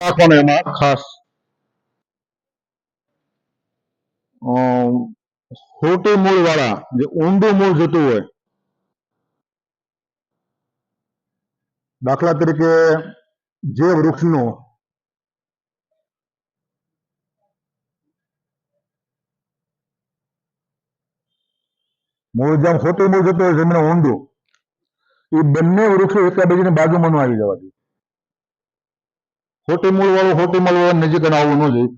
નાખવાનો એમાં ખાસ. ખોટી મૂળ વાળા જે ઊંડું મૂળ જતું હોય. દાખલા તરીકે જે વૃક્ષનું મૂળ જેમ ખોટું મૂળ જતું હોય જમીન ઊંડું, એ બંને વૃક્ષો એકબીજાની બાજુમાં આવી જવા જોઈએ ખોટી મૂળ વાળું, ખોટી મૂળ વાળું નજીક આવવું ન જોઈએ.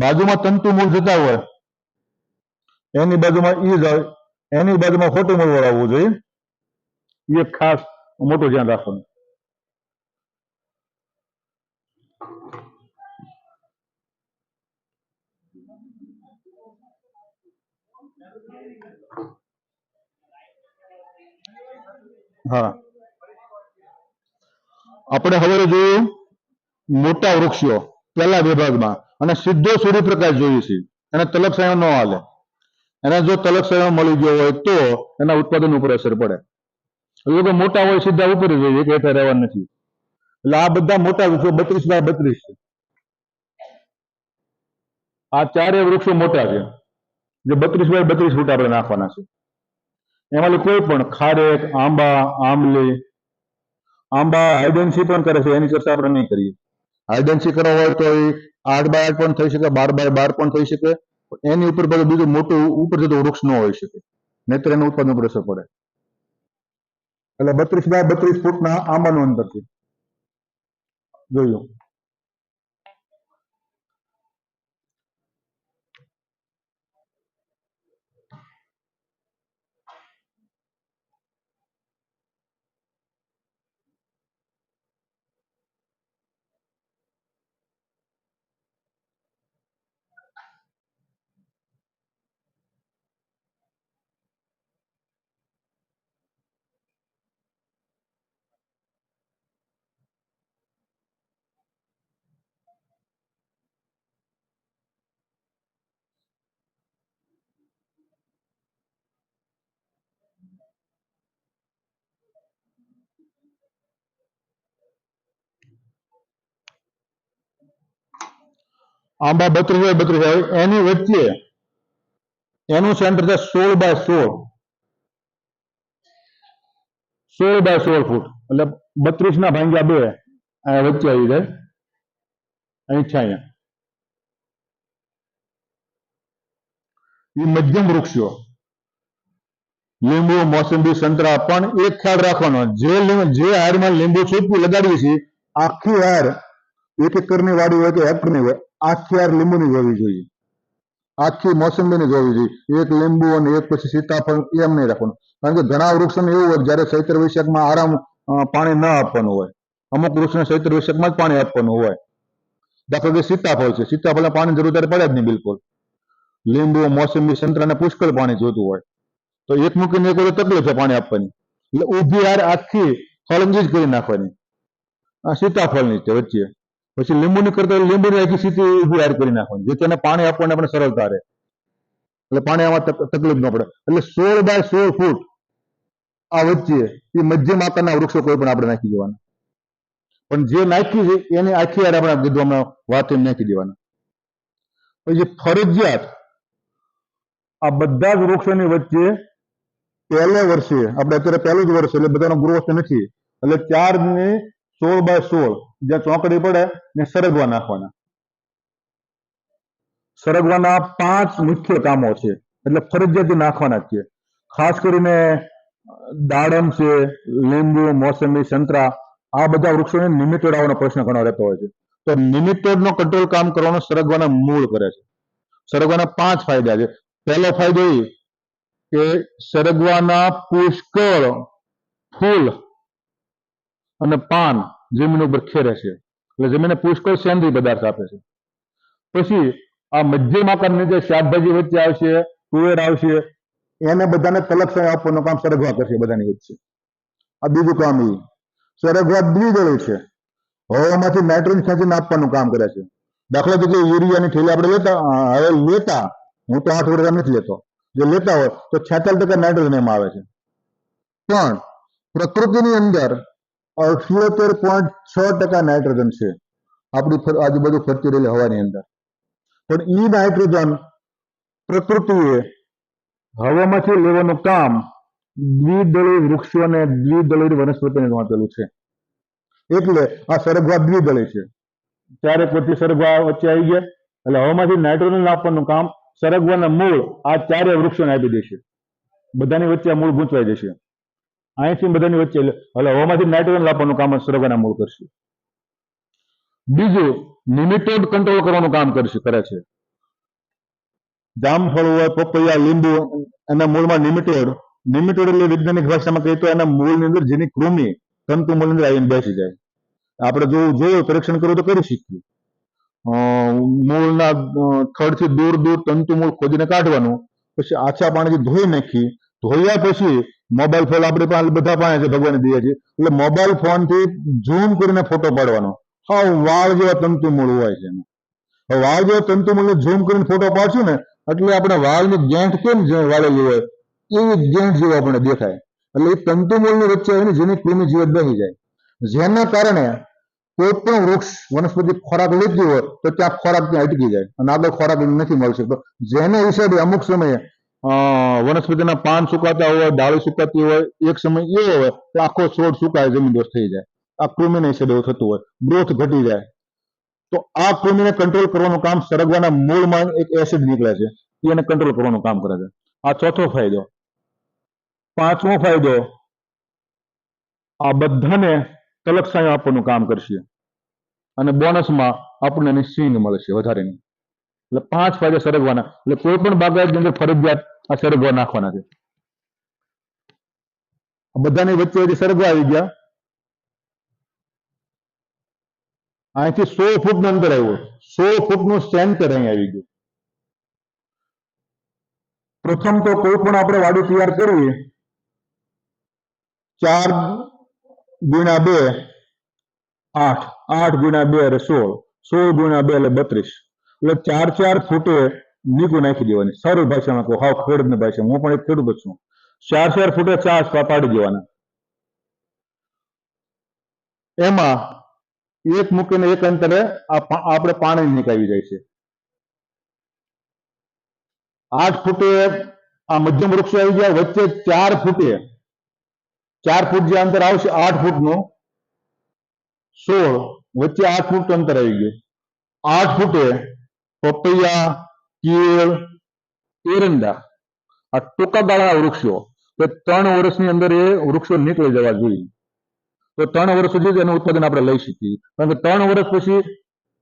બાજુમાં તંતુ મૂળ જતા હોય, એની બાજુમાં ઈ જ એની બાજુમાં ખોટું મૂળ વાળું આવવું જોઈએ. એ ખાસ મોટું ધ્યાન રાખવાનું. હા. આપણે હવે જોયું મોટા વૃક્ષો પહેલા વિભાગમાં અને સીધો સૂર્યપ્રકાશ જોઈએ છે. એને તલક તલક્ષાયો ન હાલે. એને જો તલક તલક્ષાયો મળી ગયો હોય તો એના ઉત્પાદન ઉપર અસર પડે. લોકો મોટા હોય સીધા ઉપર જોઈએ કે હેઠળ રહેવા નથી. એટલે આ બધા મોટા વૃક્ષો બત્રીસ બાય બત્રીસ છે. આ ચારે વૃક્ષો મોટા છે. જે બત્રીસ બાય બત્રીસ ફૂટ આપણે નાખવાના છે. એમાં કોઈ પણ ખારેક, આંબા, આંબલી, આંબા હાઇડેન્સી પણ કરે છે, એની ચર્ચા આપણે નહીં કરીએ. હાઇડેન્સી કરવા હોય તો એ આઠ બાય આઠ પણ થઈ શકે, બાર બાય બાર પણ થઈ શકે. એની ઉપર બધું બીજું મોટું ઉપર જતું વૃક્ષ ન હોઈ શકે. નહીતર એનું ઉત્પાદન ઉપર અસર પડે. એટલે બત્રીસ બાય બત્રીસ ફૂટના આંબાનું અંતર છે. જોયું. આંબા બત્રીસ બાય બત્રીસ આવે એની વચ્ચે એનું સેન્ટર છે સોળ બાય સોળ. સોળ બાય સોળ ફૂટ. એટલે બત્રીસ ના ભાંગ્યા બે વચ્ચે આવી જાય. અહીં છે અહીંયા. એ મધ્યમ વૃક્ષો. લીંબુ, મોસંબી, સંતરા પણ એક ખ્યાલ રાખવાનો. જે જે હારમાં લીંબુ છૂટું લગાડીએ છીએ, આખી હાર એક એકરની વાડી હોય કે હેક્ટરની હોય આખી આર લીંબુની જ હોવી જોઈએ. આખી મોસંબીની જ હોવી જોઈએ. એક લીંબુ અને એક પછી સીતાફળ એમ નહીં રાખવાનું. કારણ કે ઘણા વૃક્ષોને એવું હોય જયારે ચૈત્ર વૈશાખમાં આરામ પાણી ન આપવાનું હોય. અમુક વૃક્ષને ચૈત્ર વૈશાખમાં જ પાણી આપવાનું હોય. દાખલા કે સીતાફળ છે. સીતાફળને પાણી જરૂર ત્યારે પડે જ નહીં બિલકુલ. લીંબુ, મોસંબી સંતરાને પુષ્કળ પાણી જોતું હોય. તો એક મૂકીને એક વખત તકલીફ છે પાણી આપવાની. એટલે ઊભી આર આખી ફળંગી જ કરી નાખવાની. આ સીતાફળની છે વચ્ચે. પછી લીંબુની કરતા લીંબુની આખી સ્થિતિ ઊભી હાર કરી નાખવાની, જેથી એને પાણી આપવાને આપણે સરળતા રહે. એટલે પાણી આમાં તકલીફ ન પડે. એટલે સોળ બાય સોળ ફૂટ આ વચ્ચે એ મધ્યમ આકારના વૃક્ષો કોઈ પણ આપણે નાખી દેવાના. પણ જે નાખ્યું છે એની આખી હાર આપણે કીધું વાત એમ નાખી દેવાના. પછી ફરજિયાત આ બધા જ વૃક્ષોની વચ્ચે પહેલે વર્ષે, આપણે અત્યારે પહેલું જ વર્ષ એટલે બધાનો ગ્રોથ નથી. એટલે ચાર ને સોળ બાય સોળ, જ્યાં ચોકડી પડે ને સરગવા નાખવાના. સરગવાના પાંચ મુખ્ય કામો છે, એટલે ફરજિયાત નાખવાના છે. ખાસ કરીને દાડમ છે, લીંબુ, મોસંબી, સંતરા, આ બધા વૃક્ષોને નિમિત્તોડ આવવાનો પ્રશ્ન ઘણો રહેતો હોય છે. તો નિમિત્તોડ નો કંટ્રોલ કામ કરવાનો સરગવાના મૂળ કરે છે. સરગવાના પાંચ ફાયદા છે. પહેલો ફાયદો એ કે સરગવાના પુષ્કળ ફૂલ અને પાન જમીન ઉપર ખેરે છે. એટલે જમીનને પુષ્કળ સેન્દ્રીય પદાર્થ આપે છે. પછી આ મધ્યમ આકારની જે શાકભાજી વચ્ચે આવશે, તુવેર આવશે, એને બધાને તલક્ષણ આપવાનું કામ સરગવા કરશે બધાની વચ્ચે. આ બીજું કામ એ સરગવા દ્વિદળી છે. હવામાંથી નાઇટ્રોજન ખેંચીને આપવાનું કામ કરે છે. દાખલા તરીકે યુરિયાની થેલી આપણે લેતા હવે લેતા, હું તો આઠ વર્ષ નથી લેતો. જો લેતા હોય તો છેતાલીસ ટકા નાઇટ્રોજન એમાં આવે છે. પણ પ્રકૃતિની અંદર અઠ્યોતેર પોઈન્ટ છ ટકા નાઇટ્રોજન છે. આપણી આજુબાજુ ફરતી રહેલી હવાની અંદર. પણ એ નાઇટ્રોજન પ્રકૃતિએ હવામાંથી લેવાનું કામ દ્વિદળી વૃક્ષો અને દ્વિદળી વનસ્પતિને વાંચેલું છે. એટલે આ સરગવા દ્વિદળી છે. ચારે પછી સરગવા વચ્ચે આવી ગયા. એટલે હવામાંથી નાઇટ્રોજન આપવાનું કામ સરગવાના મૂળ આ ચારે વૃક્ષોને આપી દેશે. બધાની વચ્ચે આ મૂળ ગૂંચવાઈ જશે. અહીંથી બધાની વચ્ચે એટલે હવામાંથી નાઇટ્રોજન લાવવાનું કામ આ મૂળ કરશે. બીજું નિમિટેડ કંટ્રોલ કરવાનું કામ કરશે, કરે છે. જામફળ હોય, પપૈયા, લીંબુ, એના મૂળમાં નિમિટેડ નિમિટેડ એટલે વૈજ્ઞાનિક ભાષામાં કહીએ તો એના મૂળની અંદર જેની કૃમિ તંતુ મૂળની અંદર આવીને બેસી જાય. આપણે જો જોયું, પરીક્ષણ કરવું તો કરી શકીએ મૂળના થડથી દૂર દૂર તંતુ મૂળ ખોદીને કાઢવાનું, પછી આછા પાણીથી ધોઈ નાખી, ધોયા પછી મોબાઈલ ફોન આપણે પાસે બધા પાસે છે, ભગવાન દે છે. એટલે મોબાઈલ ફોનથી ઝૂમ કરીને ફોટો પાડવાનો. હા વાળ જેવા તંતુ મૂળ હોય છે. વાળ જેવા તંતુ મૂળ ઝૂમ કરીને ફોટો પાડશું ને, એટલે આપણે વાળની ગેંઠ કેમ વાળેલી હોય, એવી ગેંઠ જેવું આપણે દેખાય. એટલે એ તંતુ મૂળની વચ્ચે આવીને જેની કૃમિ જીવન બની જાય. જેના કારણે કોઈ પણ વૃક્ષ વનસ્પતિ ખોરાક લીધી હોય, તો ત્યાં ખોરાક ત્યાં અટકી જાય અને આગળ ખોરાક નથી મળી શકતો. જેને હિસાબે અમુક સમયે વનસ્પતિના પાન સુકાતા હોય, ડાળી સુકાતી હોય, એક સમય એવો હોય કે આખો છોડ સુકાય જમીનદોસ્ત થઈ જાય. આ કૃમિના હિસાબે એવું થતું હોય, ગ્રોથ ઘટી જાય. તો આ કૃમિને કંટ્રોલ કરવાનું કામ સરગવાના મૂળમાં એક એસિડ નીકળે છે. એને કંટ્રોલ કરવાનું કામ કરે છે. આ ચોથો ફાયદો. પાંચમો ફાયદો, આ બધાને તલક્ષાયો આપવાનું કામ કરશે. અને બોનસમાં આપણને એની સીંગ મળશે વધારેની. એટલે પાંચ ફાયદા સરગવાના. એટલે કોઈ પણ બાગાયતની અંદર ફરજિયાત આ સર્ગો નાખવાના છે. બધાની વચ્ચે હજી સર્ગો આવી ગયા. અહીંથી સો ફૂટનું અંતર આવ્યું. સો ફૂટનું સેન્ટર અહીં આવી ગયું. પ્રથમ તો કોઈ પણ આપણે વાડી તૈયાર કરવી ચાર ગુણ્યા બે, આઠ. આઠ ગુણ્યા બે એટલે સોળ. સોળ ગુણ્યા બે એટલે બત્રીસ. એટલે ચાર ચાર ફૂટે નીકું નાખી દેવાની. સરળ ભાષામાં કહું, હાવ ખેડૂતની ભાષામાં. હું પણ એક ખેડૂત છું. ચાર ચાર ફૂટે ચાર પાડી દેવાના. એમાં એક મૂકીને એક અંતરે આપણે પાણી નીકળી જાય છે. આઠ ફૂટે આ મધ્યમ વૃક્ષો આવી ગયા, વચ્ચે ચાર ફૂટે. ચાર ફૂટ જે અંતર આવશે, આઠ ફૂટનું. સોળ, વચ્ચે આઠ ફૂટ અંતર આવી ગયું. આઠ ફૂટે પપૈયા કેળ એરંડા આ ટૂંકા ગાળાના વૃક્ષો. તો ત્રણ વર્ષની અંદર એ વૃક્ષો નીકળી જવા જોઈએ. તો ત્રણ વર્ષ સુધી એનું ઉત્પાદન આપણે લઈ શકીએ. કારણ કે ત્રણ વર્ષ પછી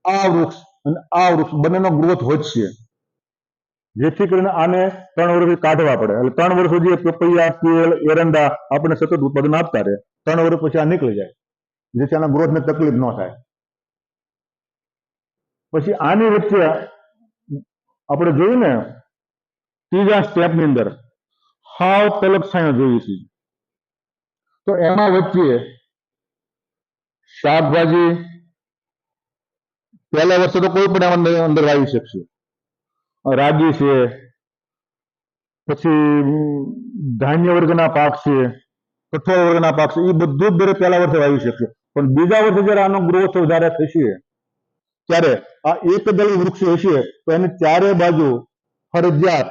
આ વૃક્ષ અને આ વૃક્ષ બંનેનો ગ્રોથ વધશે જેથી કરીને આને ત્રણ વર્ષ કાઢવા પડે. એટલે ત્રણ વર્ષ સુધી પપૈયા, કેળ, એરંડા આપણે સતત ઉત્પાદન આપતા રહે. ત્રણ વર્ષ પછી આ નીકળી જાય. જેથી આના ગ્રોથને તકલીફ ન થાય. પછી આની વચ્ચે આપણે જોયું ને, ત્રીજા સ્ટેપની અંદર, હાવ તલક છાંયો જોઈએ છે. તો એમાં વચ્ચે, શાકભાજી, પહેલા વર્ષે તો કોઈ પણ અંદર વાવી શકશે. રાગી છે, પછી ધાન્ય વર્ગના પાક છે, કઠોળ વર્ગના પાક છે એ બધું જ દરેક પહેલા વર્ષે વાવી શકશે. પણ બીજા વર્ષે જ્યારે આનો ગ્રોથ વધારે થશે ત્યારે આ એક વૃક્ષ હશે, તો એને ચારે બાજુ ફરજિયાત,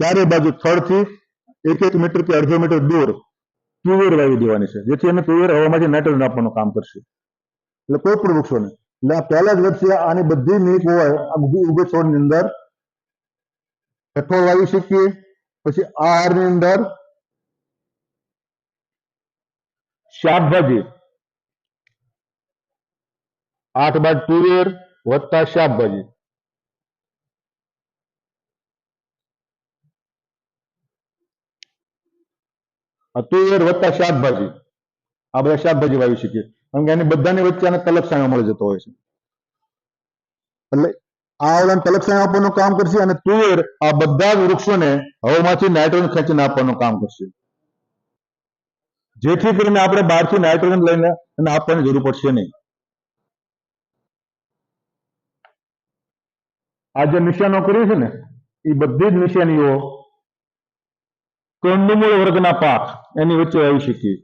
ચારે બાજુ થડથી એક એક મીટર કે અડધો મીટર દૂર તુવેર વાવી દેવાની છે, જેથી એને તુવેર હવામાંથી નાઇટ્રોજન આપવાનું કામ કરશે. એટલે કોઈ પણ વૃક્ષોને. એટલે આ પહેલા જ વર્ષે આની બધી નીક હોય, આ બધી ઉગે છોડની અંદર કઠોળ વાવી શકીએ, પછી આ હારની અંદર શાકભાજી આઠ બાદ તુવેર વત્તા શાકભાજી. તુવેર વત્તા શાકભાજી. આ બધા શાકભાજી વાવી શકીએ. કારણ કે એની બધાની વચ્ચે આને તલક્ષાણો મળી જતો હોય છે. એટલે આ ઓલાને તલક્ષાણો આપવાનું કામ કરશે અને તુવેર આ બધા જ વૃક્ષોને હવામાંથી નાઇટ્રોજન ખેંચીને આપવાનું કામ કરશે. જેથી કરીને આપણે બહારથી નાઇટ્રોજન લઈને એને આપવાની જરૂર પડશે નહીં. આ જે નિશાનો કર્યું છે ને, એ બધી જ નિશાનીઓ કંદમૂળ વર્ગના પાક એની વચ્ચે આવી શકીએ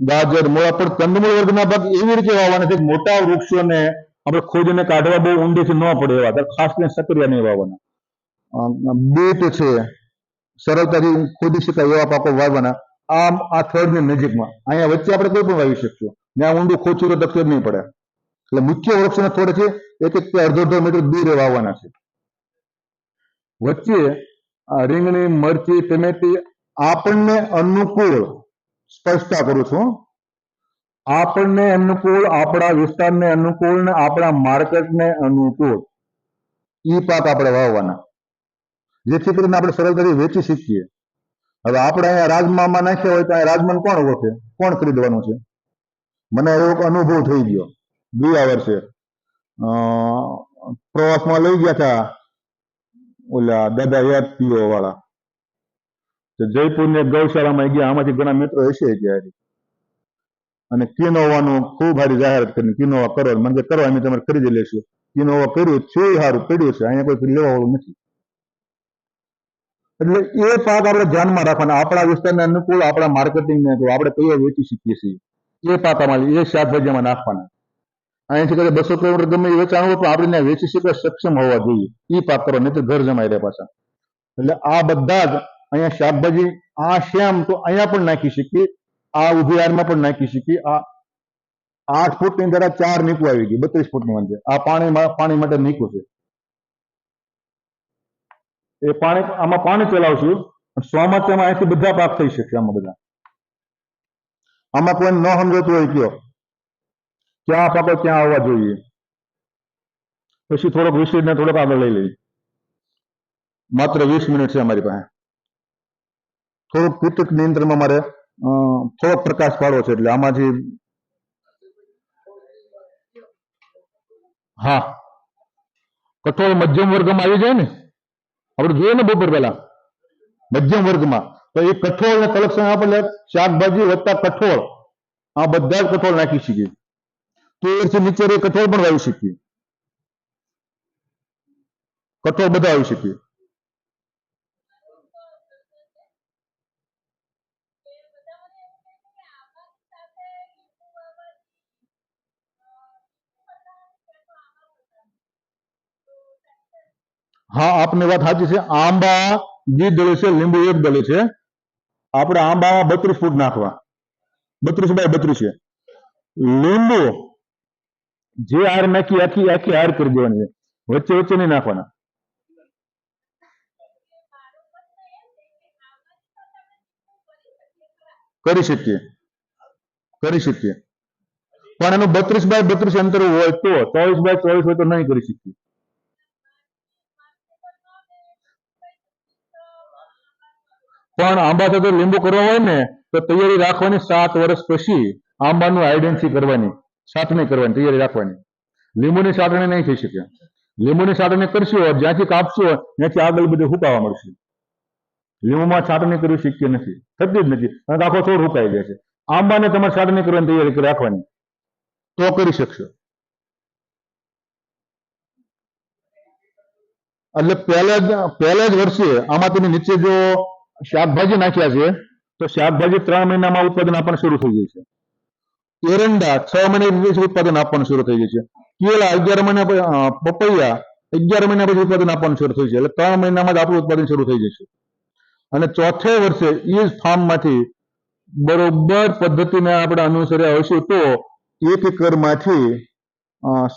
ગાજર, મૂળા, પણ કંદમૂળ વર્ગના પાક એવી રીતે વાવવાના છે મોટા વૃક્ષોને આપણે ખોદીને કાઢવા બહુ ઊંડેથી ન પડે એવા ખાસ કરીને સક્રિયા નહીં વાવવાના. બીટ છે, સરળતાથી ખોદી શકાય એવા પાકો વાવવાના. આમ આ થડની નજીકમાં, અહીંયા વચ્ચે આપણે કોઈ પણ વાવી શકશું. ત્યાં ઊંડું ખોચું તો તકલીફ નહીં પડે. એટલે મુખ્ય વૃક્ષના થોડે છે, એક એક અડધો અડધો મીટર દૂર વાવવાના છે. વચ્ચે રીંગણી, મરચી, ટમેટી આપણને અનુકૂળ સ્પષ્ટતા કરું છું આપણને અનુકૂળ, આપણા વિસ્તારને અનુકૂળ ને આપણા માર્કેટને અનુકૂળ. ઈ પાક આપણે વાવવાના. જેથી કરીને આપણે સરળતાથી વેચી શકીએ. હવે આપણે અહીંયા રાજમામાં નાખ્યા હોય તો અહીંયા રાજમાન કોણ ઓળખે? કોણ ખરીદવાનું છે? મને એવો અનુભવ થઈ ગયો. ગયા વર્ષે પ્રવાસમાં લઈ ગયા હતા ઓલા દાદા યાદ પીઓ વાળા. તો જયપુરની ગૌશાળામાં ગયા. આમાંથી ઘણા મિત્રો હશે ત્યારે અને કિનોવાનું ખૂબ સારી જાહેરાત કરી. કિનોવા કરો. મને કે કરો, અમે તમારે ખરીદી લેશું કિનોવા કર્યું છે સારું પડ્યું છે. અહીંયા કોઈ લેવા વાળું નથી. એટલે એ પાક આપણે ધ્યાનમાં રાખવાના. આપણા વિસ્તારને અનુકૂળ આપણા માર્કેટિંગને આપણે કયો વેચી શકીએ છીએ. એ પાક અમારે એ શાકભાજીમાં નાખવાના. અહીંથી કદાચ બસો કિલોમીટર ગમે એ વેચાણ હોય, પણ આપણે ત્યાં વેચી શકવા સક્ષમ હોવા જોઈએ. એ પાક કરો તો ઘર જમાઈ રહ્યા પાછા. એટલે આ બધા જ અહીંયા શાકભાજી, આ શ્યામ તો અહીંયા પણ નાખી શકીએ, આ ઊભી આરમાં પણ નાખી શકીએ, આ આઠ ફૂટની અંદર ચાર નીકું આવી ગઈ બત્રીસ ફૂટની વચ્ચે આ પાણી પાણી માટે નીકું છે. એ પાણી આમાં પાણી ચલાવશું ચોમાસામાં અહીંથી બધા પાક થઈ શકશે આમાં બધા. આમાં કોઈ ન સમજતું હોય કયો. ક્યાં પાકો ક્યાં આવવા જોઈએ પછી થોડોક વિશેષને થોડોક આગળ લઈ લઈએ માત્ર વીસ મિનિટ છે અમારી પાસે થોડુંક કીટક નિયંત્રણમાં મારે અ, થોડોક પ્રકાશ પાડવો છે એટલે આમાંથી હા કઠોળ મધ્યમ વર્ગમાં આવી જાય ને આપણે જોઈએ ને બપોર પહેલા મધ્યમ વર્ગમાં તો એ કઠોળ ને કલેક્શન આપણે શાકભાજી વત્તા કઠોળ આ બધા જ કઠોળ નાખી શકીએ તુવેરથી નીચે રહી કઠોળ પણ વાવી શકીએ. કઠોળ બધા આવી શકીએ. હા, આપની વાત સાચી છે. આંબા જી દળે છે, લીંબુ એક દળે છે. આપણે આંબામાં બત્રીસ ફૂટ નાખવા. બત્રીસ બાય બત્રીસ છે. લીંબુ જે હાર નાખી આખી આખી હાર કરી દેવાની છે વચ્ચે વચ્ચે નહીં નાખવાના કરી શકીએ કરી શકીએ પણ એનું બત્રીસ બાય બત્રીસ અંતર હોય તો ચોવીસ બાય ચોવીસ હોય તો નહીં કરી શકીએ પણ આંબા સાથે લીંબુ કરવા હોય ને તો તૈયારી રાખવાની સાત વર્ષ પછી આંબાનું આઈડેન્સી કરવાની છાટણી કરવાની તૈયારી રાખવાની લીંબુની છાટણી નહીં થઈ શકે લીંબુની છાટણી કરશો જ્યાંથી કાપશો ત્યાંથી આગળ બધું હુકાવા મળશે લીંબુમાં છાટણી કરવી શક્ય નથી થતી જ નથી કારણ કે આખો છોડ હુકાઈ જાય છે આંબાને તમારે છાટણી કરવાની તૈયારી કરી રાખવાની તો કરી શકશો એટલે પહેલા જ પહેલા જ વર્ષે આમાં તમે નીચે જો શાકભાજી નાખ્યા છે તો શાકભાજી ત્રણ મહિનામાં ઉત્પાદન આપવાનું શરૂ થઈ જાય છે એરંડા છ મહિના પછી ઉત્પાદન આપવાનું શરૂ થઈ જાય કેળા અગિયાર મહિના પપૈયા અગિયાર મહિના પછી ઉત્પાદન આપવાનું શરૂ થઈ છે એટલે ત્રણ મહિનામાં જ આપણું ઉત્પાદન શરૂ થઈ જશે અને ચોથે વર્ષે એ જ ફાર્મમાંથી બરોબર પદ્ધતિને આપણે અનુસર્યા હશું તો એક એકરમાંથી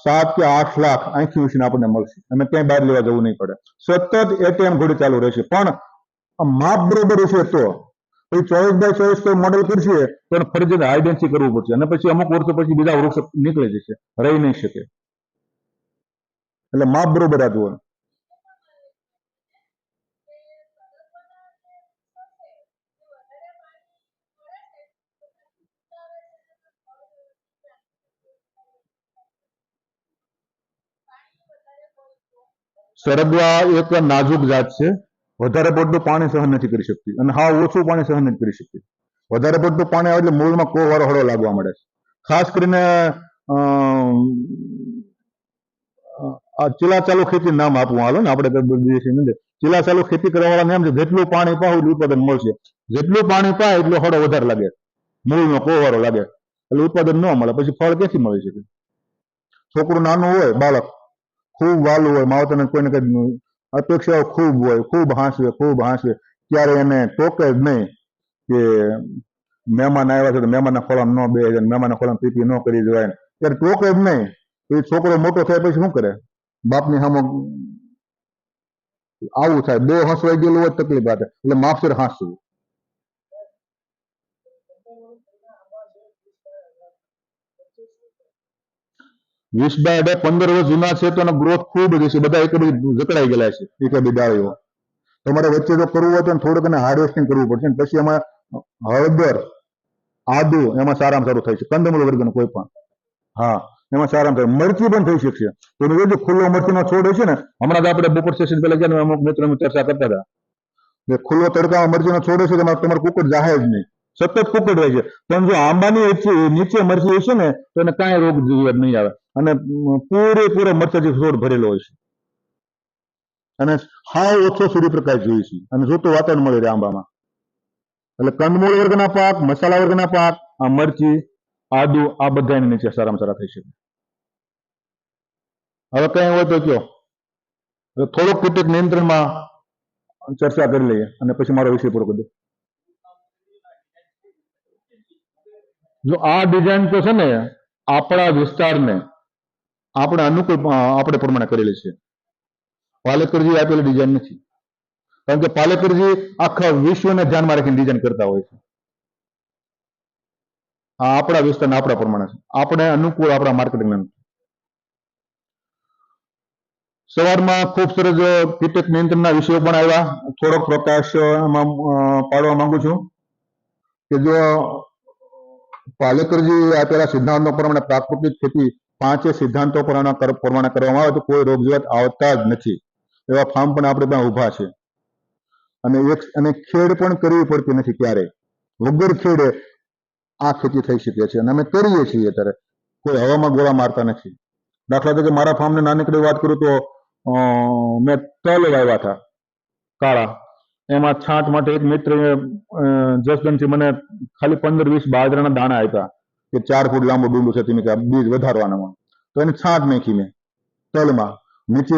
સાત કે આઠ લાખ આંખી ઉછીને આપણને મળશે. અને ક્યાંય બહાર લેવા જવું નહીં પડે. સતત એટીએમ ઘોડી ચાલુ રહેશે. પણ માપ બરોબર હશે તો પછી ચોવીસ બાય ચોવીસ કોઈ મોડેલ કરશે તો ફરજિયાત હાઇડેન્સી કરવું પડશે. અને પછી અમુક વર્ષો પછી બીજા વૃક્ષ નીકળી જશે, રહી નહીં શકે. એટલે માપ બરોબર જુઓ સરગવા એક નાજુક જાત છે. વધારે પડતું પાણી સહન નથી કરી શકતી અને હા, ઓછું પાણી સહન નથી કરી શકતી વધારે પડતું પાણી આવે એટલે મૂળમાં કો વાળો હળો લાગવા મળે છે. ખાસ કરીને આ ચીલા ચાલુ ખેતી નામ આપવું હાલો ને, આપણે દેશી નથી. ચીલા ચાલુ ખેતી કરવા વાળા એમ છે, જેટલું પાણી પાવ એટલું ઉત્પાદન મળશે. જેટલું પાણી પાય એટલો હળો વધારે લાગે. મૂળનો કોવારો લાગે. એટલે ઉત્પાદન ન મળે, પછી ફળ ક્યાંથી મળી શકે? છોકરું નાનું હોય, બાળક, ખૂબ વાલું હોય, માવતરને કોઈને કઈ અપેક્ષાઓ ખૂબ હોય, ખૂબ હાંસવે ખૂબ હાંસવે. ત્યારે એને ટોકે જ નહીં કે મહેમાન આવ્યા છે તો મહેમાનના ખોળામાં ન બે જાય મહેમાનના ખોળામાં પીપી ન કરી દેવાય ત્યારે ટોકે જ નહીં. એ છોકરો મોટો થાય પછી શું કરે? બાપની સામે આવું થાય. બે હસવાઈ ગયેલું હોય તકલીફ આવે એટલે માપસર હાંસવું. વીસ બાય અઢાર પંદર વર્ષ જૂના છે તો એનો ગ્રોથ ખૂબ જ છે બધા એક બધી જકડાઈ ગયેલા છે, એક બધી ડાળીઓ તમારે વચ્ચે જો કરવું હોય તો થોડુંક એને હાર્વેસ્ટિંગ કરવું પડશે. પછી એમાં હળદર, આદુ, એમાં સારામાં સારું થાય છે. કંદમૂળ વર્ગનું કોઈ પણ. હા, એમાં સારામાં સારું. મરચી પણ થઈ શકશે. તો એનો જે ખુલ્લો મરચીનો છોડ હોય છે ને, હમણાં તો આપણે બપોર સેશન પહેલા ગયા અમુક મિત્રો ચર્ચા કરતા હતા. જે ખુલ્લો તડકામાં મરચીનો છોડ હશે તમારે કુકર જાહે જ નહીં. સતત કુકર રહે છે. પણ જો આંબાની નીચે- મરચી મરચી છે ને, તો એને કાંઈ રોગ જીવાત નહીં આવે. અને પૂરેપૂરો મરચાથી છોડ ભરેલો હોય છે. અને હાવ ઓછો સૂર્યપ્રકાશ જોઈએ છે. અને જોતો વાતાવરણ મળે છે આંબામાં. એટલે કંદમૂળ વર્ગના પાક, મસાલા વર્ગના પાક, આ મરચી, આદુ, આ બધા એની નીચે સારામાં સારા થઈ શકે. હવે કઈ હોય તો કયો. થોડોક થોડુંક કીટક નિયંત્રણમાં ચર્ચા કરી લઈએ. અને પછી મારો વિષય પૂરો કરી દઉં. જો આ ડિઝાઇન તો છે ને આપણા વિસ્તારને આપણે અનુકૂળ આપણે પ્રમાણે કરેલી છે. પાલેકરજી આપેલી ડિઝાઇન નથી. કારણ કે પાલેકરજી આખા વિશ્વને ધ્યાનમાં રાખીને ડિઝાઇન કરતા હોય છે. આ આપણા વિસ્તારના આપણા પ્રમાણે છે. આપણે અનુકૂળ આપણા માર્કેટિંગને સવારમાં ખૂબ સરસ કીટક નિયંત્રણના વિષયો પણ આવ્યા થોડોક પ્રકાશ એમાં પાડવા માંગુ છું કે જો પાલેકરજી આપેલા સિદ્ધાંતો પ્રમાણે પ્રાકૃતિક ખેતી પાંચે સિદ્ધાંતો પ્રમાણે કરવામાં આવે તો કોઈ રોગ જીવાત આવતા જ નથી. એવા ફાર્મ પણ આપણે ત્યાં ઊભા છે. અને એક, અને ખેડ પણ કરવી પડતી નથી ક્યારે વગર ખેડે આ ખેતી થઈ શકે છે અને અમે કરીએ છીએ અત્યારે. કોઈ હવામાં ગોળા મારતા નથી. દાખલા તરીકે મારા ફાર્મને નાનકડી વાત કરું તો મેં તલ વાવ્યા હતા. કાળા. એમાં છાંટ માટે એક મિત્ર જસદનથી મને ખાલી પંદર વીસ બાજરાના દાણા આપ્યા કે ચાર ફૂટ લાંબુ ડુંડું છે તમે બીજ વધારવાનામાં. તો એની છાંટ નાખી મેં તલમાં. નીચે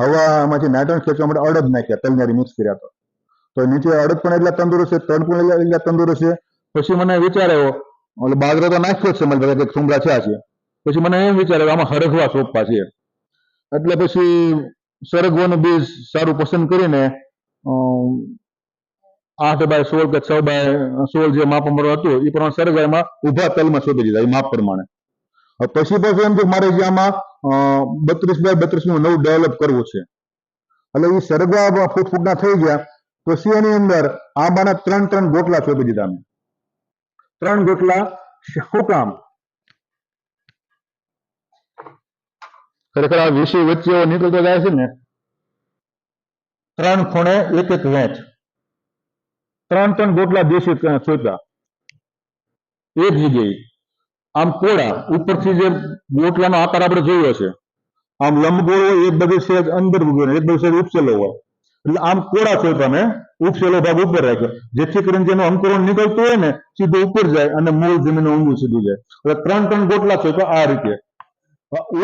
હવામાંથી નાઇટ્રોજન ખેંચવા માટે અડદ નાખ્યા, તલનારી મિક્સ કર્યા તો નીચે અડદ પણ એટલા તંદુરસ્ત છે, તલ પણ એટલા તંદુરસ્ત છે. પછી મને વિચાર આવ્યો એટલે બાજરો તો નાખ્યો જ છે, મારી પાસે સુમડા છે આ છે. પછી મને એમ વિચાર આવ્યો, આમાં હરગવા સોંપવા છે. એટલે પછી સરગવાનું બીજ સારું પસંદ કરીને આઠ બાય સોળ કે છ બાય સોળ જે માપ અમારું હતું એ પ્રમાણે સરગવા એમાં ઊભા તલમાં શોધી દીધા એ માપ પ્રમાણે. પછી પછી એમ કે મારે જે બત્રીસ બાય બત્રીસનું નવું ડેવલપ કરવું છે. એટલે એ સરગવા ફૂટ ફૂટના થઈ ગયા પછી એની અંદર આંબાના ત્રણ ત્રણ ગોટલા શોધી દીધા અમે. ત્રણ ગોટલા શું કામ ખરેખર આ વિષય વચ્ચે નીકળતો જાય છે ને ત્રણ ખૂણે એક એક વેચ. ત્રણ ત્રણ ગોટલા દેશી ક- એક જગ્યાએ. આમ કોળા, ઉપરથી જે ગોટલાનો આકાર આપણે જોયો છે, આમ લંબગોળો એક બાજુ છે અંદર ઊભો એક બાજુ છે ઉપસેલો હોય. એટલે આમ કોળા છોતા મેં ઉપસેલો ભાગ ઉપર રાખ્યો. જેથી કરીને જેનું અંકુરણ નીકળતું હોય ને, સીધું ઉપર જાય અને મૂળ જમીન ઊંધું સીધું જાય. એટલે ત્રણ ત્રણ ગોટલા સોંપ્યા આ રીતે.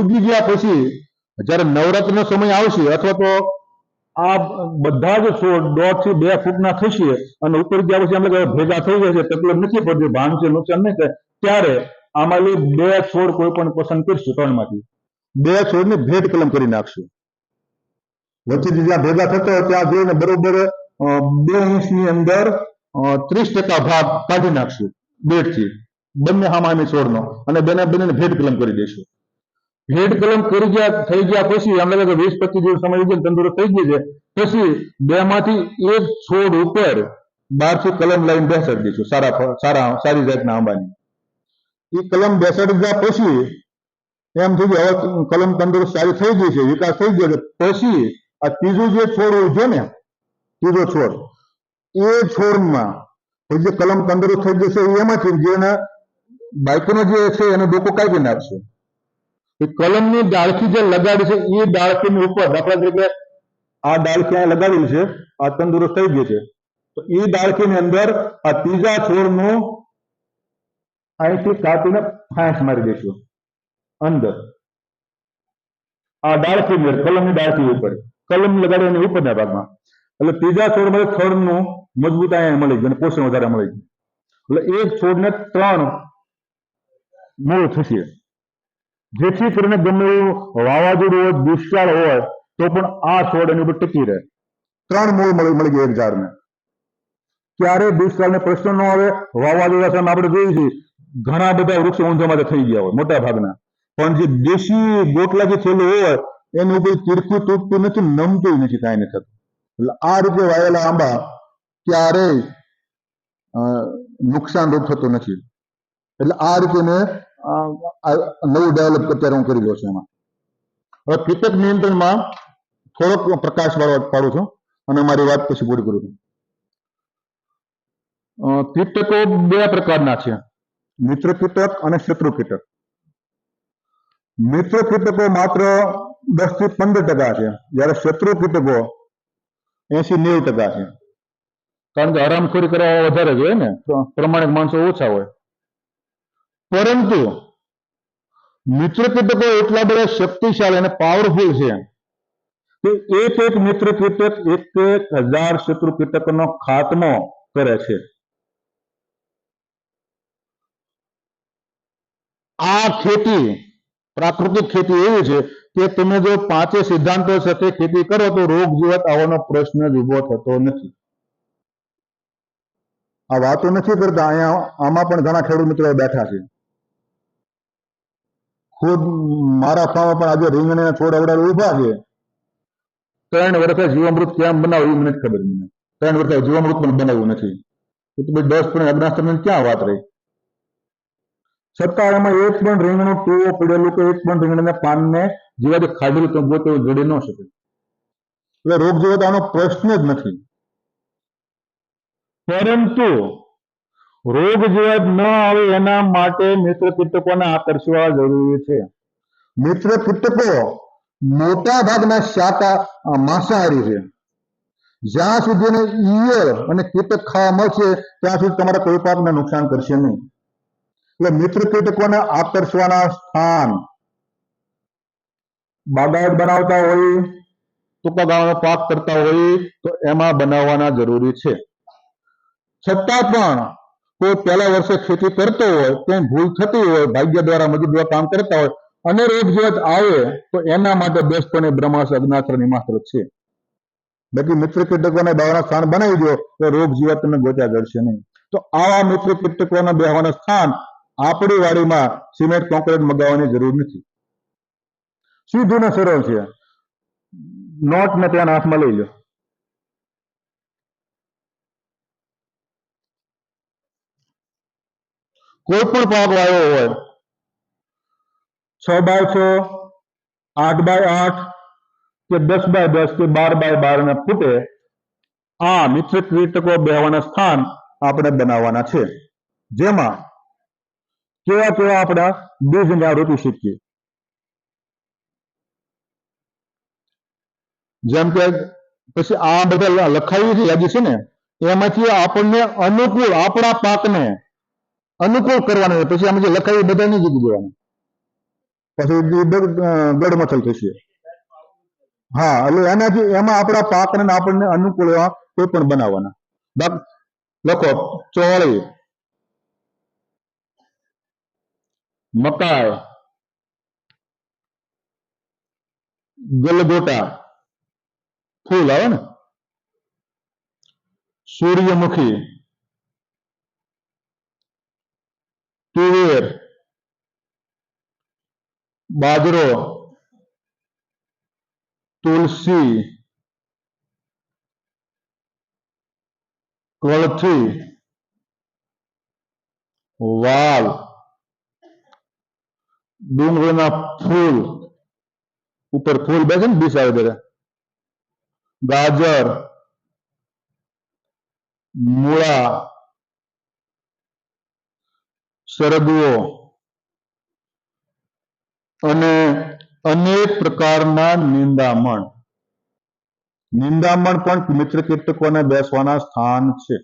ઉગી ગયા પછી, જ્યારે નવરાત્રિનો સમય આવશે અથવા તો આ બધા જ છોડ દોઢથી બે ફૂટના થશે અને ઉપર ગયા પછી અમે કહીએ ભેગા થઈ જાય છે તકલીફ નથી પડતી ભાન છે, નુકસાન નહીં થાય. ત્યારે આમાંથી બે છોડ કોઈ પણ પસંદ કરીશું ત્રણમાંથી. બે છોડને ભેટ કલમ કરી નાખશું. વચ્ચેથી જ્યાં ભેગા થતા ત્યાં જોઈને બરોબર બે ઇંચની અંદર ત્રીસ ટકા ભાગ કાઢી નાખશું, બેટથી. બંને હામાની છોડનો. અને બેને બંનેને ભેટ કલમ કરી દઈશું. ભેટ કલમ કરી ગયા, થઈ ગયા પછી અમને લોકો વીસ પચીસ દિવસ સમય છે તંદુરસ્ત થઈ ગઈ છે. પછી બે માંથી એક છોડ ઉપર બારથી કલમ લાઈન બેસાડી દઈશું, સારા સારા, સારી જાતના આંબાની. એ કલમ બેસાડી ગયા પછી એમ થઈ ગયું, હવે કલમ તંદુરસ્ત સારી થઈ ગઈ છે, વિકાસ થઈ ગયો છે. પછી આ ત્રીજું જે છોડ છે ને, ત્રીજો છોડ, એ છોડમાં જે કલમ તંદુરસ્ત થઈ જશે એમાંથી જેના બાયકોનો જે છે એનો ડોકો કાઢી નાખશે. એ કલમની ડાળખી જે લગાડી છે, એ ડાળખીની ઉપર, દાખલા તરીકે આ ડાળખી અહીંયા લગાડેલી છે, આ તંદુરસ્ત થઈ ગઈ છે. તો એ ડાળખીની અંદર આ ત્રીજા છોડનું અહીંથી કાપીને ફાંસ મારી દઈશું અંદર. આ ડાળથી મેળ કલમની ડાળખી ઉપર. કલમ લગાડવાની એની ઉપરના ભાગમાં. એટલે ત્રીજા છોડમાં થડનું મજબૂત અહીંયા મળી ગયું અને પોષણ વધારે મળી ગયું. એટલે એક છોડને ત્રણ મૂળ થશે. જેથી કરીને ગમે એવું વાવાઝોડું હોય, દુષ્કાળ હોય, તો પણ આ છોડ એની ઉપર ટકી રહે. ત્રણ મૂળ મળી મળી ગયા એક ઝાડને ક્યારે દુષ્કાળને પ્રશ્ન ન આવે, વાવાઝોડા સામે આપણે જોઈએ છીએ ઘણા બધા વૃક્ષો ઊંધામાં થઈ ગયા હોય, મોટા ભાગના. પણ જે દેશી ગોટલા જે થયેલું હોય, એનું કોઈ તીરકું તૂટતું નથી, નમતું નથી, કાંઈ નથી થતું. એટલે આ રીતે વાયેલા આંબા ક્યારેય નુકસાનરૂપ થતું નથી. એટલે આ રીતે નવું ડેવલપ અત્યારે હું કરી રહ્યો છું એમાં. હવે કીટક નિયંત્રણમાં થોડોક પ્રકાશ વાળો પાડું છું અને મારી વાત પછી પૂરી કરું છું. કીટકો બે પ્રકારના છે. મિત્ર કીટક અને શત્રુ કીટક મિત્ર કીટકો માત્ર દસથી પંદર ટકા છે. જ્યારે શત્રુ કીટકો એસી નેવું ટકા છે. કારણ કે હરામખોરી કરવા વધારે જોઈએ ને પ્ર- પ્રમાણિક માણસો ઓછા હોય. પરંતુ મિત્ર કીટકો એટલા બધા શક્તિશાળી અને પાવરફુલ છે કે એક એક મિત્ર કીટક એક એક હજાર શત્રુ કીટકોનો ખાત્મો કરે છે. આ ખેતી, પ્રાકૃતિક ખેતી એવી છે કે તમે જો પાંચે સિદ્ધાંતો સાથે ખેતી કરો તો રોગ જીવત આવવાનો પ્રશ્ન જ ઊભો થતો નથી. આ વાતો નથી કરતા, અહીંયા આમાં પણ ઘણા ખેડૂત મિત્રો બેઠા છે. ખુદ મારા ફાવા પણ આજે રીંગણીના છોડ અવડાવે ઊભા છે. ત્રણ વર્ષે જીવામૃત કેમ બનાવ્યું એ મને ખબર મને ત્રણ વર્ષે જીવામૃત પણ બનાવ્યું નથી. તો ભાઈ દસ પણ અગ્નાસ્ત્ર ક્યાં વાત રહી? એમાં એક પણ રીંગણું ટૂવો પડેલું કે એક પણ રીંગણના પાનને જીવાથી ખાધેલું તો પોતે જડી ન શકે. એટલે રોગ જીવત આનો પ્રશ્ન જ નથી. પરંતુ રોગ જેવા ન આવે એના માટે મિત્ર કીટકોને આકર્ષવા જરૂરી છે. મિત્ર કીટકો મોટા ભાગના શાકા માંસાહારી છે. જ્યાં સુધી ઈયળ અને કીટક ખાવા મળશે, ત્યાં સુધી તમારા કોઈ પાકને નુકસાન કરશે નહીં. એટલે મિત્ર કીટકોને આકર્ષવાના સ્થાન. બાગાયત બનાવતા હોય, ટૂંકા ગાળાનો પાક કરતા હોય, તો એમાં બનાવવાના જરૂરી છે. છતાં પણ કોઈ પહેલા વર્ષે ખેતી કરતો હોય ક્યાંય ભૂલ થતી હોય, ભાગ્ય દ્વારા મજૂર દ્વારા કામ કરતા હોય, અને રોગ જીવત આવે, તો એના માટે બેસ્ટપણે બ્રહ્માસ્ત્ર અગ્નાસ્ત્ર નિમાસ્ત્ર છે. બાકી મિત્ર કીટકોને દવાના સ્થાન બનાવી દો, તો રોગ જીવત તમને ગોત્યા કરશે નહીં. તો આવા મિત્ર કીટકોના બેહવાના સ્થાન આપણી વાડીમાં સિમેન્ટ કોન્ક્રીટ મગાવવાની જરૂર નથી. સીધું ને સરળ છે. નોટ ને ત્યાં હાથમાં લઈ લો. કોઈ પણ પાક વાવ્યો હોય છ બાય છ આઠ બાય આઠ કે દસ બાય દસ કે બાર બાય બાર ના ફૂટે આ મિત્ર કીટકો બેહવાના સ્થાન આપણે બનાવવાના છે જેમાં કેવા કેવા આપણા બીજને રોપી શકીએ જેમ કે પછી આ બધા લખાવી છે યાદી છે ને એમાંથી આપણને અનુકૂળ આપણા પાકને અનુકૂળ કરવાનો છે પછી આમાં જે લખાયું બધા નહીં જીતી દેવાના પછી ગડમથલ થશે. હા, એટલે એનાથી, એમાં આપણા પાકને આપણને અનુકૂળ એવા કોઈ પણ બનાવવાના. લખો, ચોળી. મકાઈ. ગલગોટા. ફૂલ આવે ને? સૂર્યમુખી તુવેર બાજરો તુલસી કોળથી વાલ ડુંગળીના ફૂલ ઉપર ફૂલ બેસે ને બીસ આવે ત્યારે ગાજર મૂળા સરગવો અને અનેક પ્રકારના નિંદામણ. નિંદામણ પણ મિત્ર કીર્તકોને બેસવાના સ્થાન છે.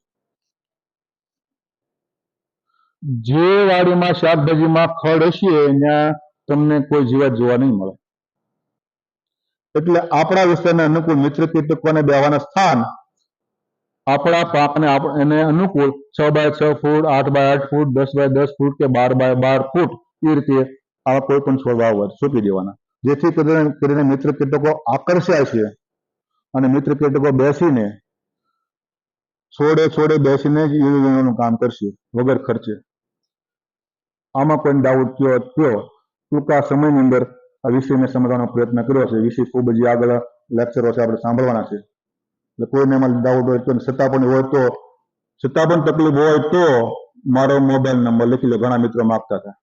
જે વાડીમાં શાકભાજીમાં ખડ હશે ત્યાં તમને કોઈ જીવાત જોવા નહીં મળે. એટલે આપણા વિસ્તારને અનુકૂળ મિત્ર કીટકોને બેવાના સ્થાન આપણા પાકને એને અનુકૂળ છ બાય છ ફૂટ, આઠ બાય આઠ ફૂટ, દસ બાય દસ ફૂટ કે બાર બાય બાર ફૂટ એ રીતે આવા કોઈ પણ છોડ વાવવા સોંપી દેવાના. જેથી કરીને મિત્ર કીટકો આકર્ષાય છે. અને મિત્ર કીટકો બેસીને છોડે છોડે બેસીને જ યુનિયનનું કામ કરશે, વગર ખર્ચે. આમાં પણ ડાઉટ કયો કયો ટૂંકા સમયની અંદર આ વિષયને સમજવાનો પ્રયત્ન કર્યો છે. વિષય ખૂબ જ આગળ લેક્ચરો છે, આપણે સાંભળવાના છે. એટલે કોઈને એમાં ડાઉટ હોય તો છતાં પણ હોય તો, છતાં પણ તકલીફ હોય તો મારો મોબાઈલ નંબર લખી લો. ઘણા મિત્રો માગતા હતા.